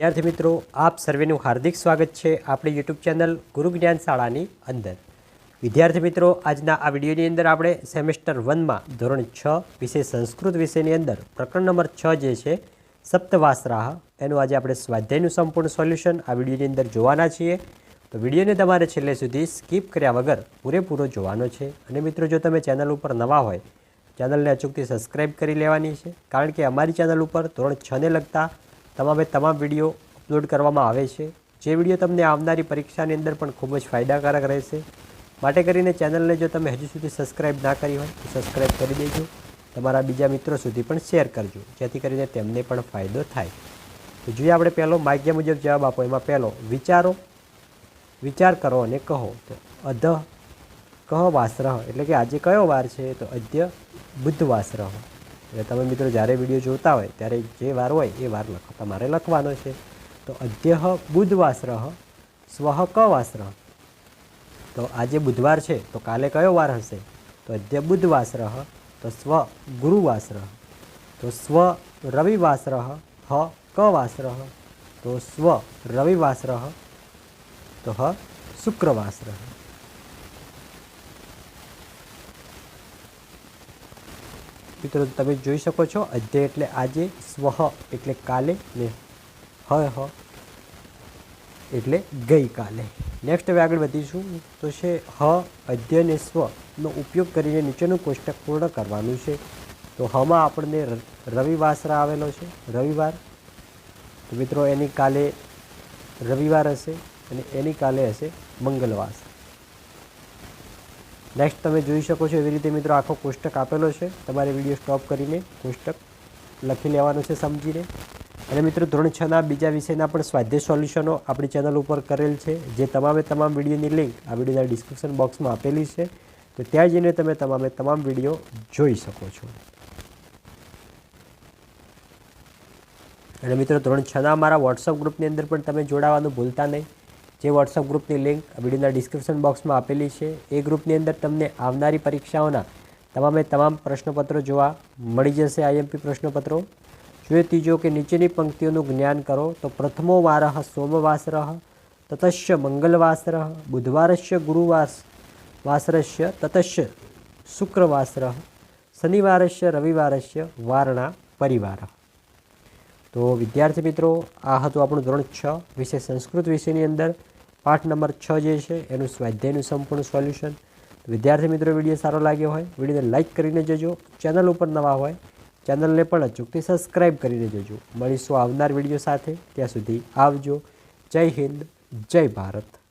વિદ્યાર્થી મિત્રો, આપ સર્વેનું હાર્દિક સ્વાગત છે આપણી યુટ્યુબ ચેનલ ગુરુ જ્ઞાન શાળાની અંદર. વિદ્યાર્થી મિત્રો, આજના આ વિડીયોની અંદર આપણે સેમેસ્ટર વનમાં ધોરણ છ વિષય સંસ્કૃત વિષયની અંદર પ્રકરણ નંબર છ જે છે, સપ્તવાસરાહ એનું આજે આપણે સ્વાધ્યાયનું સંપૂર્ણ સોલ્યુશન આ વિડીયોની અંદર જોવાના છીએ. તો વિડીયોને તમારે છેલ્લે સુધી સ્કીપ કર્યા વગર પૂરેપૂરો જોવાનો છે. અને મિત્રો, જો તમે ચેનલ ઉપર નવા હોય, ચેનલને અચૂકથી સબસ્ક્રાઇબ કરી લેવાની છે. કારણ કે અમારી ચેનલ ઉપર ધોરણ છને લગતા તમામે તમામ વીડિયો અપલોડ કરવામાં આવે છે. જે વીડિયો તમને આવનારી પરીક્ષાની અંદર પણ ખૂબ જ ફાયદાકારક રહેશે. માટે કરીને ચેનલને જો તમે હજુ સુધી સબસ્ક્રાઈબ ના કરી હોય, તો સબસ્ક્રાઈબ કરી દેજો. તમારા બીજા મિત્રો સુધી પણ શેર કરજો, જેથી કરીને તેમને પણ ફાયદો થાય. તો જોઈએ આપણે પહેલો માગ્યા મુજબ જવાબ આપો. એમાં પહેલો, વિચારો, વિચાર કરો અને કહો. તો અધ, કહો વાસરહ, એટલે કે આજે કયો વાર છે? તો અદ્ય બુદ્ધ વાસરહ એટલે તમે મિત્રો જ્યારે વીડિયો જોતા હોય, ત્યારે જે વાર હોય, એ વાર લખો. તમારે લખવાનો છે. તો અદ્ય બુધ વાસરહ સ્વહ ક વાસરહ તો આજે બુધવાર છે, તો કાલે કયો વાર હશે? તો અદ્ય બુધ વાસરહ તો સ્વ ગુરુવાસરહ તો સ્વ રવિવાસરહ હ ક વાસરહ તો સ્વ રવિવાસરહ તો હ શુક્રવાસરહ મિત્રો, તમે જોઈ શકો છો, અધ્યય એટલે આજે સ્વહ એટલે કાલે ને હ હ એટલે ગઈકાલે. નેક્સ્ટ હવે આગળ વધીશું. તો છે હ, અધ્યય ને સ્વનો ઉપયોગ કરીને નીચેનું કોષ્ટક પૂર્ણ કરવાનું છે. તો હમાં આપણને રવિવાસરા આવેલો છે. રવિવાર. તો મિત્રો, એની કાલે રવિવાર હશે અને એની કાલે હશે મંગળવાર. નેક્સ્ટ તમે જોઈ શકો છો એવી રીતે મિત્રો આખો કોષ્ટક આપેલો છે. તમારે વીડિયો સ્ટોપ કરીને કોષ્ટક લખી લેવાનો છે સમજીને. અને મિત્રો ધોરણ છના બીજા વિષયના પણ સ્વાધ્યાય સોલ્યુશનો આપણી ચેનલ ઉપર કરેલ છે. જે તમામે તમામ વિડીયોની લિંક આ વિડીયોના ડિસ્ક્રિપ્શન બોક્સમાં આપેલી છે. તો ત્યાં જઈને તમે તમામે તમામ વીડિયો જોઈ શકો છો. અને મિત્રો ધોરણ છના મારા વોટ્સઅપ ગ્રુપની અંદર પણ તમે જોડાવાનું ભૂલતા નહીં. જે વોટ્સઅપ ગ્રુપની લિંક વિડીયોના ડિસ્ક્રિપ્શન બોક્સમાં આપેલી છે. એ ગ્રુપની અંદર તમને આવનારી પરીક્ષાઓના તમામે તમામ પ્રશ્નપત્રો જોવા મળી જશે આઈએમપી પ્રશ્નપત્રો. જોઈએ ત્રીજો કે નીચેની પંક્તિઓનું જ્ઞાન કરો, તો પ્રથમો વારહ સોમવાસર તતશ્ય મંગલવાસર બુધવારસ્ય ગુરુવાસ, વાસરસ્ય તતશ્ય શુક્રવાસરઃ શનિવારસ્ય રવિવારસ્ય વારણા પરિવાર. તો વિદ્યાર્થી મિત્રો, આ હતું આપણું ધોરણ છ વિશે સંસ્કૃત વિષયની અંદર. પાઠ નંબર છ જે છે, એનું સ્વાધ્યાયનું સંપૂર્ણ સોલ્યુશન. વિદ્યાર્થી મિત્રો, વીડિયો સારો લાગ્યો હોય, વિડીયોને લાઇક કરીને જજો. ચેનલ ઉપર નવા હોય, ચેનલને પણ અચૂકથી સબસ્ક્રાઈબ કરીને જજો. મળીશું આવનાર વીડિયો સાથે. ત્યાં સુધી આવજો. જય હિન્દ, જય ભારત.